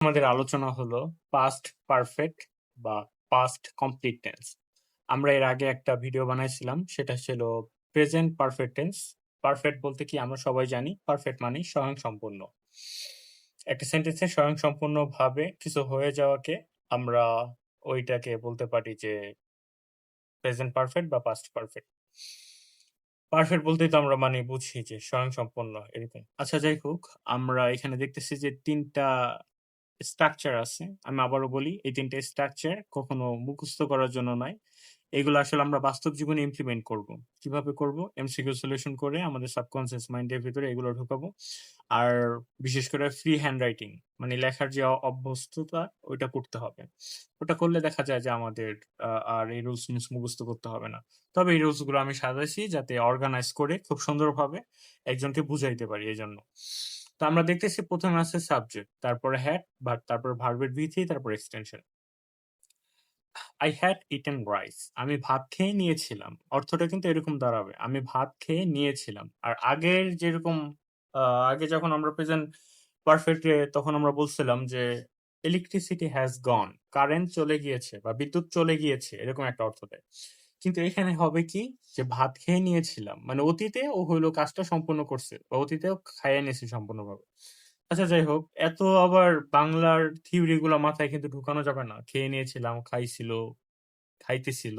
আমাদের আলোচনা হলো পাস্ট পারফেক্ট বা পাস্ট কমপ্লিট টেন্স আমরা এর আগে একটা ভিডিও বানাইছিলাম, সেটা ছিল প্রেজেন্ট পারফেক্ট টেন্স পারফেক্ট বলতে কি আমরা সবাই জানি পারফেক্ট মানে স্বয়ং সম্পূর্ণ একটা সেন্টেন্সে স্বয়ং সম্পূর্ণভাবে কিছু হয়ে যাওয়াকে আমরা ওইটাকে বলতে পারি যে প্রেজেন্ট পারফেক্ট বা পাস্ট পারফেক্ট পারফেক্ট বলতেই তো আমরা মানে বুঝি যে স্বয়ং সম্পূর্ণ এরকম। আচ্ছা যাই হোক, আমরা এখানে দেখতেছি যে তিনটা স্ট্রাকচার আছে। আমি আবারও বলি, এই তিনটে স্ট্রাকচার কখনো মুখস্থ করার জন্য নয়। এগুলো আসলে আমরা বাস্তব জীবনে ইমপ্লিমেন্ট করব। কীভাবে করব? এমসিকিউ সলিউশন করে আমাদের সাবকনসিয়াস মাইন্ডের ভিতরে এগুলো ঢুকাবো। আর বিশেষ করে ফ্রি হ্যান্ড রাইটিং মানে লেখার যে অভ্যস্ততা, ওইটা করতে হবে। ওটা করলে দেখা যায় যে আমাদের আর এই রুলস মিনস মুখস্থ করতে হবে না। তবে এই রুলসগুলো আমি সাজাইছি যাতে অর্গানাইজ করে খুব সুন্দরভাবে একজনকে বুঝাইতে পারি এই জন্য তো আমরা দেখতেছি প্রথমে আছে সাবজেক্ট তারপরে হ্যাড বা তারপর ভার্বের ভিথি তারপর extension I had eaten rice আমি ভাত খেয়ে নিয়েছিলাম। অর্থটা কিন্তু এরকম দাঁড়াবে। আমি ভাত খেয়ে নিয়েছিলাম। আর আগের যেরকম আগে যখন আমরা প্রেজেন্ট পারফেক্ট তখন আমরা বলছিলাম যে ইলেকট্রিসিটি হ্যাজ গন কারেন্ট চলে গিয়েছে বা বিদ্যুৎ চলে গিয়েছে, এরকম একটা অর্থ দেয়। কিন্তু এখানে হবে কি? যে ভাত খেয়ে নিয়েছিলাম। মানে অতীতে ও হইল কাজটা সম্পূর্ণ করছে বা অতীতেও খাইয়ে নিয়েছে সম্পূর্ণভাবে। আচ্ছা যাই হোক, এত আবার বাংলার থিওরি গুলো মাথায় কিন্তু ঢুকানো যাবে না। খেয়ে নিয়েছিলাম, খাইছিল, খাইতেছিল।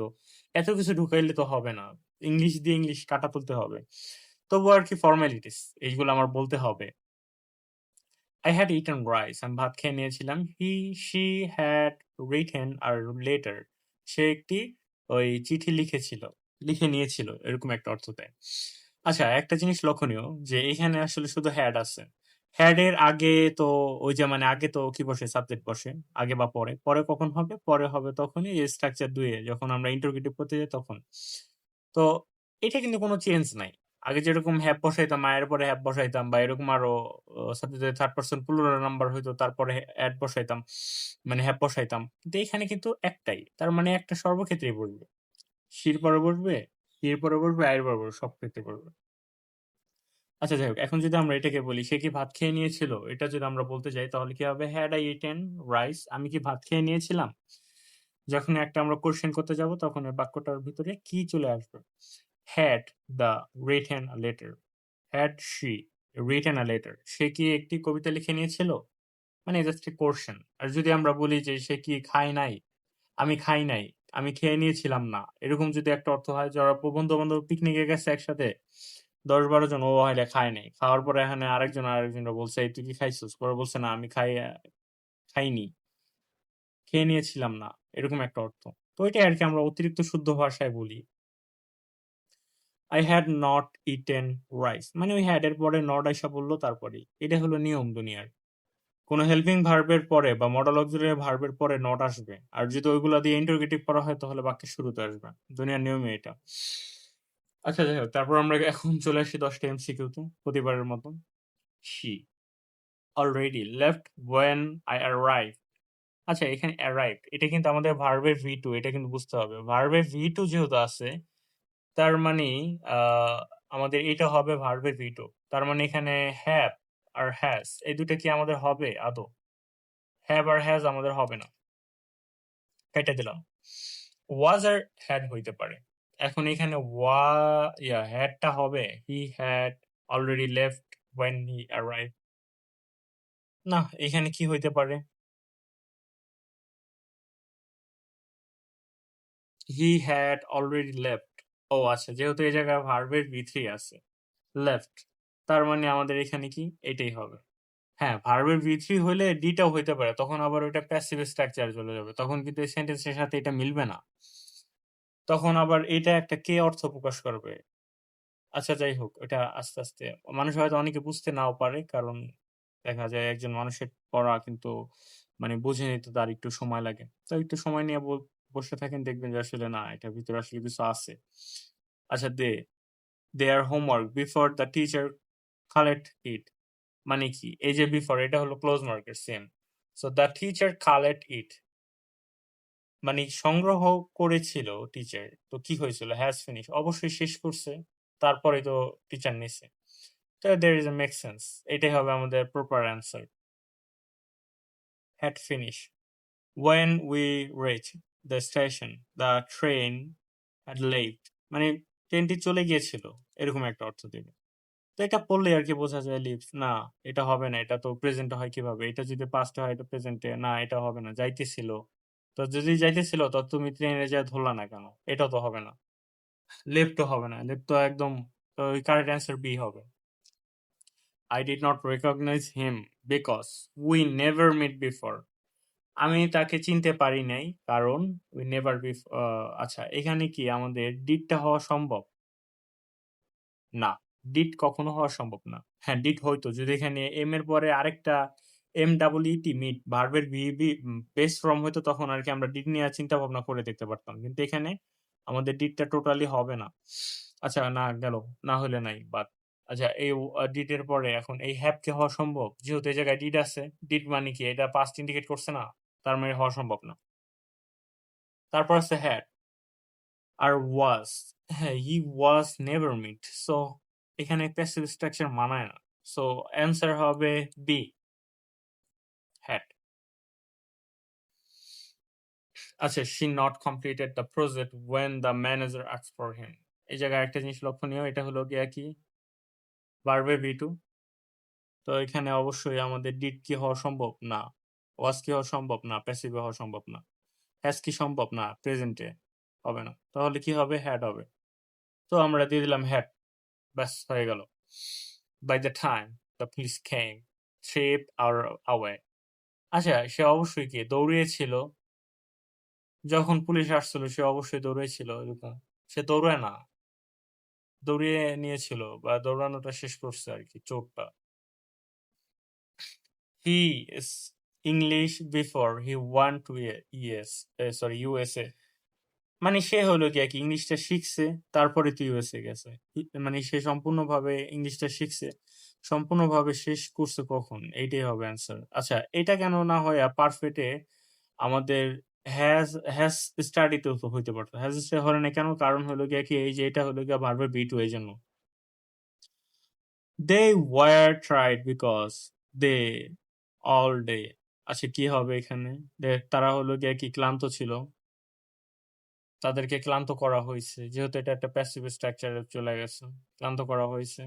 এত কিছু ঢুকাইলে তো হবে না। ইংলিশ দিয়ে ইংলিশ কাটা তুলতে হবে। তবু আর কি ফর্মালিটিস এইগুলো আমার বলতে হবে। আই হ্যাড ইটেন রাইস আমি ভাত খেয়ে নিয়েছিলাম। He she had written a letter সে একটি ওই চিঠি লিখেছিল, লিখে নিয়েছিল, এরকম একটা অর্থ দেয়। আচ্ছা একটা জিনিস লক্ষণীয় যে এখানে আসলে শুধু হ্যাড আছে। হ্যাড এর আগে তো ওই যে মানে আগে তো কি বসে সাবজেক্ট বসে, আগে বা পরে। পরে কখন হবে? পরে হবে তখনই স্ট্রাকচার দুয়ে যখন আমরা ইন্টারোগেটিভ করতে যাই তখন। তো এটা কিন্তু কোনো চেঞ্জ নাই। আগে যেরকম হ্যাপ বসাইতাম, মায়ের পরে হ্যাপ বসাইতাম বা এরকম আরও থার্ড পার্সন প্লুরাল নাম্বার হইতো, তারপরে অ্যাড বসাইতাম মানে হ্যাপ বসাইতাম। কিন্তু এখানে কিন্তু একটাই, তার মানে একটা সর্বক্ষেত্রেই বসবে। শির পরে বসবে হির পরে বসবে, আয়ের পরে বসবে সব ক্ষেত্রে বসবে। আচ্ছা যাই হোক, এখন যদি আমরা এটাকে বলি, সে কি ভাত খেয়ে নিয়েছিল? এটা যদি আমরা বলতে যাই, তাহলে কি হবে? হ্যাড আই ইটেন রাইস আমি কি ভাত খেয়ে নিয়েছিলাম? যখন একটা আমরা কোশ্চেন করতে যাব, তখন ওই বাক্যটার ভিতরে কি চলে আসবে? Had the written letter had she written a letter সে কি একটি কবিতা লিখে নিয়েছিল? মানে জাস্ট এ কোশ্চেন আর যদি আমরা বলি যে সে কি খায় নাই? আমি খাই নাই, আমি খেয়ে নিয়েছিলাম না। এরকম যদি একটা অর্থ হয় যারা বন্ধু বান্ধব পিকনিকে গেছে একসাথে দশ বারো জন, ও হয়তো খায় নাই। খাওয়ার পরে এখানে আরেকজন আরেকজন বলছে তুই কি খাইছিস? পরে বলছে, না, আমি খাই, খাইনি, খেয়ে নিয়েছিলাম না। এরকম একটা অর্থ। তো এটাই আর কি আমরা অতিরিক্ত শুদ্ধ ভাষায় বলি। I had not eaten rice মানে ওই হ্যাড এর পরে নট আইসা বলল তারপরে এটা হলো নিয়ম দুনিয়ার। কোনো হেল্পিং ভার্বের পরে বা মডেল অক্সিলারি ভার্বের পরে নট আসবে। আর যদি ওইগুলো দিয়ে ইন্টারগেটিভ করা হয়, তাহলে বাক্যের শুরুতে আসবে। দুনিয়ার নিয়মে এটা। আচ্ছা যাই হোক, তারপর আমরা এখন চলে আসি দশটা এমসিকিউতে প্রতিবারের মতন she already left when I arrive আচ্ছা এখানে অ্যারাইভ এটা কিন্তু আমাদের ভার্বের ভি টু এটা কিন্তু বুঝতে হবে। ভার্বের ভি টু যেহেতু আছে তার মানে আমাদের এটা হবে ভার্বের ভি টু তার মানে এখানে হ্যাভ আর হ্যাজ এই দুটো কি আমাদের হবে? আদৌ। হ্যাভ আর হ্যাজ আমাদের হবে না। কেটে দিলাম। ওয়াজ আর হ্যাড হইতে পারে। এখন এখানে ওয়া ইয়া হ্যাডটা হবে। He had already left when he arrive না, এখানে কি হইতে পারে? হি হ্যাড অলরেডি লেফট ও আচ্ছা যেহেতু এই জায়গায় ভার্বের ভি থ্রি আছে লেফট তার মানে আমাদের এখানে কি? এটাই হবে। হ্যাঁ ভার্বের ভি থ্রি হলে ডিটাও হইতে পারে, তখন আবার ওইটা প্যাসিভ স্ট্রাকচার চলে যাবে, তখন কিন্তু এই সেন্টেন্সের সাথে এটা মিলবে না। তখন আবার এটা একটা কে অর্থ প্রকাশ করবে? আচ্ছা যাই হোক, এটা আস্তে আস্তে, মানুষ হয়তো অনেকে বুঝতে নাও পারে, কারণ দেখা যায় একজন মানুষের পড়া কিন্তু মানে বুঝে নিতে তার একটু সময় লাগে। তো একটু সময় নিয়ে বসে থাকেন দেখবেন যে আসলে না, এটার ভিতরে আসলে কিছু আছে। আচ্ছা they their homework before the teacher collect it মানে কি? এই যে বিফোর এটা হলো ক্লোজ মার্কের same so the teacher collect it মানে সংগ্রহ করেছিল টিচার তো কি হয়েছিল? হ্যাজ ফিনিশ অবশ্যই শেষ করছে, তারপরে তো টিচার নিছে। তো there is a make sense এটাই হবে আমাদের proper answer had finish When we reached the station the train had left. মানে ট্রেনটি চলে গিয়েছিল, এরকম একটা অর্থ দিবে তো এটা পড়লে আর কি বোঝা যায় লিভস না, এটা হবে না, এটা তো প্রেজেন্ট হয় কীভাবে? এটা যদি পাস্ট হয়, এটা প্রেজেন্টে না, এটা হবে না, যাইতেছিল। তো যদি যাইতেছিল, তো তুমি ট্রেনে যা ধরলা না কেন? এটা তো হবে না। লেফটও হবে না লেফট তো একদম, তো কারেক্ট অ্যান্সার বি হবে। I did not recognise him because we never meet before আমি তাকে চিনতে পারি নাই। কারণ উই নেভার বি আচ্ছা এখানে কি আমাদের ডিটটা হওয়া সম্ভব? না ডিট কখনো হওয়া সম্ভব না। হ্যাঁ ডিট হয়তো। যদি এখানে এম এর পরে আরেকটা এম ডাবল ইটি মিট ভার্বের ভিবি বেস ফর্ম হয়তো তখন আর কি আমরা ডিট নিয়ে চিন্তা ভাবনা করে দেখতে পারতাম। কিন্তু এখানে আমাদের ডিটটা টোটালি হবে না। আচ্ছা না, গেল। না হলে নাই বাট আচ্ছা এই ডিটের পরে এখন এই হ্যাপ কে হওয়া সম্ভব? যেহেতু এই জায়গায় ডিট আছে। ডিট মানে কি? এটা পাস্ট ইন্ডিকেট করছে না? তার মানে হওয়া সম্ভব না। তারপর আছে হ্যাড আর ওয়াজ হ্যাঁ he was never met so এখানে প্যাসিভ স্ট্রাকচার মানায় না। সো অ্যান্সার হবে বি হ্যাড আচ্ছা she not completed the project when the manager asks for him এই জায়গায় একটা জিনিস লক্ষণীয়, এটা হলো গিয়া কি? বাড়বে বি টু তো এখানে অবশ্যই আমাদের ডিট কি হওয়া সম্ভব? না। ওয়াজ কি হওয়া সম্ভব না প্যাসিভে হওয়া সম্ভব না। হ্যাজ কি সম্ভব না প্রেজেন্টে হবে না। তাহলে কি হবে? হ্যাড হবে। তো আমরা দিয়ে দিলাম হ্যাড ব্যাস, হয়ে গেল। By the time the police came trip R away আচ্ছা সে অবশ্যই কি দৌড়িয়েছিল? যখন পুলিশ আসছিল, সে অবশ্যই এরকম। সে দৌড়ায় না। দৌড়িয়ে নিয়েছিল বা দৌড়ানোটা শেষ করছে আর কি, চোখটা। He English before he went to yes sorry USA মানে সে হলো কি কি ইংলিশটা শিখছে, তারপরে তো ইউএসএ গেছে। মানে সে সম্পূর্ণভাবে ইংলিশটা শিখছে, সম্পূর্ণভাবে শেষ করছে কখন? এইটাই হবে অ্যান্সার আচ্ছা এটা কেন না হয় পারফেক্টে আমাদের হ্যাজ হ্যাজ স্টাডিতেও তো হইতে পারতো। হ্যাজ স্টাডি হলে না কেন? কারণ হলো গিয়ে কি, এই যে এটা হলো গিয়ে ভার্বের বি টু এই জন্য। They were tried because they all day আচ্ছা কি হবে এখানে? তারা হলো গিয়ে কি ক্লান্ত ছিল? তাদেরকে ক্লান্ত করা হয়েছে। যেহেতু এটা একটা প্যাসিভ স্ট্রাকচারে চলে গেছে, ক্লান্ত করা হয়েছে।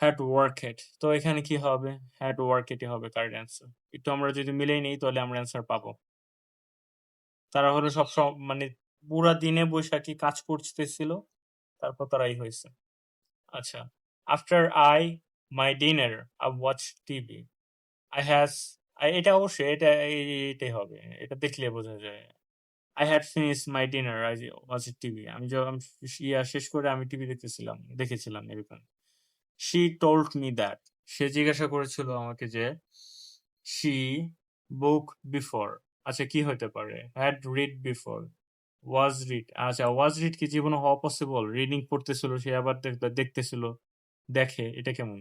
হ্যাড ওয়ার্ক হেড তো এখানে কি হবে? হ্যাড ওয়ার্ক এটি হবে কারেক্ট অ্যান্সার একটু আমরা যদি মিলেই নেই, তাহলে আমরা অ্যান্সার পাবো। তারা হলো সব মানে পুরা দিনে বৈশাখী কাজ করতেছিল, তারপর তারাই হয়েছে। আচ্ছা after I my dinner I watch TV I has এটা অবশ্যই, এটা এটাই হবে। এটা দেখলে বোঝা যায়। I had finish my dinner I watch TV আমি যখন ইয়া শেষ করে আমি টিভি দেখতেছিলাম, দেখেছিলাম এরকম। শি টোল্ড মি দ্যাট সে জিজ্ঞাসা করেছিল আমাকে যে শি বুক বিফোর আচ্ছা কি হতে পারে? Had read before was read আচ্ছা ওয়াজ রিড কি জীবনে হওয়া পসিবল রিডিং পড়তেছিল, সে আবার দেখতেছিল। দেখে, এটা কেমন?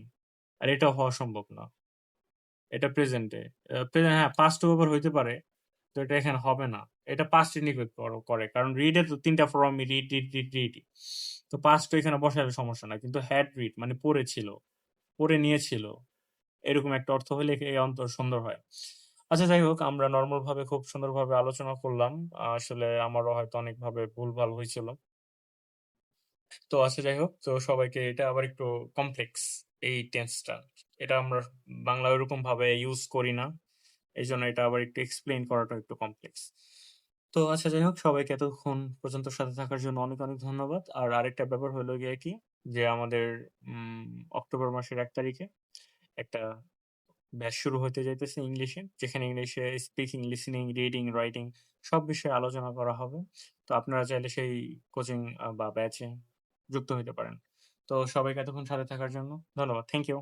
আর এটা হওয়া সম্ভব না। এটা প্রেজেন্টে হ্যাঁ পাস্ট ওভার হইতে পারে, তো এটা এখানে হবে না। এটা পাস্ট ইন্ডিকেট করে কারণ রিডে তো তিনটা form read read read read তো পাস্ট এখানে বসালে সমস্যা না, কিন্তু হ্যাড রিড মানে পড়েছিল পড়ে নিয়েছিল, এরকম একটা অর্থ হলে এই অন্তর সুন্দর হয়। আচ্ছা যাই হোক, আমরা নর্মাল ভাবে, খুব সুন্দরভাবে আলোচনা করলাম। আসলে আমারও হয়তো অনেকভাবে ভুলভাল হয়েছিল। তো আচ্ছা যাই হোক, তো সবাইকে এটা আবার একটু কমপ্লেক্স এই টেন্সটা এটা আমরা বাংলা ওইরকম ভাবে ইউজ করি না। এই জন্য এটা আবার একটু এক্সপ্লেন করাটা একটু কমপ্লেক্স তো আচ্ছা যাই হোক, সবাইকে এতক্ষণ পর্যন্ত সাথে থাকার জন্য অনেক অনেক ধন্যবাদ। আর আরেকটা ব্যাপার হলো গিয়ে কি, যে আমাদের অক্টোবর মাসের এক তারিখে একটা ব্যাচ শুরু হতে যাইতেছে ইংলিশে, যেখানে ইংলিশে স্পিকিং লিসনিং রিডিং রাইটিং সব বিষয়ে আলোচনা করা হবে। তো আপনারা চাইলে সেই কোচিং বা ব্যাচে যুক্ত হতে পারেন। তো সবাইকে এতক্ষণ সাথে থাকার জন্য ধন্যবাদ। Thank you